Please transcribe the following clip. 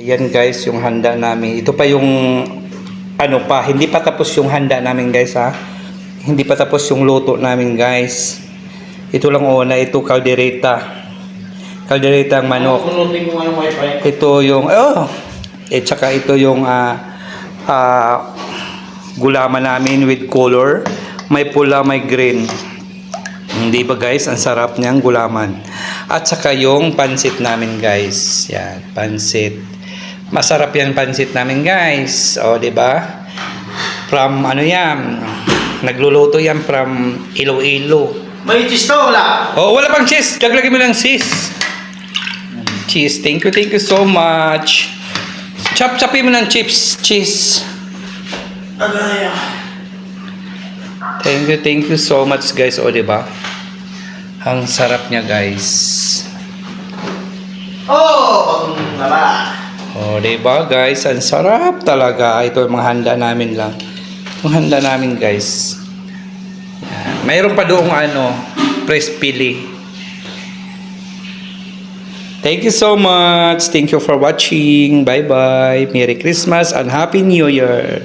Ayan guys, yung handa namin. Ito pa yung ano pa, hindi pa tapos yung handa namin guys ha. Hindi pa tapos yung luto namin guys. Ito lang una, ito kaldereta. Kaldereta ang manok. Ito yung, oh, eh tsaka ito yung ah ah, gulaman namin with color. May pula, may green. Hindi ba guys, ang sarap niyang gulaman. At saka yung pansit namin guys. Yan, pansit. Masarap yan pansit namin guys. O, di ba? From ano yan? Nagluluto yan from Iloilo. May cheese to, wala. Oh, wala pang cheese. Daglagay mo lang cheese. Cheese. Thank you, thank you so much. Chop-chopin mo ng chips. Cheese. Agay. Thank you, thank you so much guys. O, di ba? Ang sarap niya guys. Oh, pag wala. O, di ba guys? Ang sarap talaga. Ito yung mga handa namin lang. Yung handa namin guys. Mayroon pa doong ano, press pili. Thank you so much. Thank you for watching. Bye-bye. Merry Christmas and Happy New Year.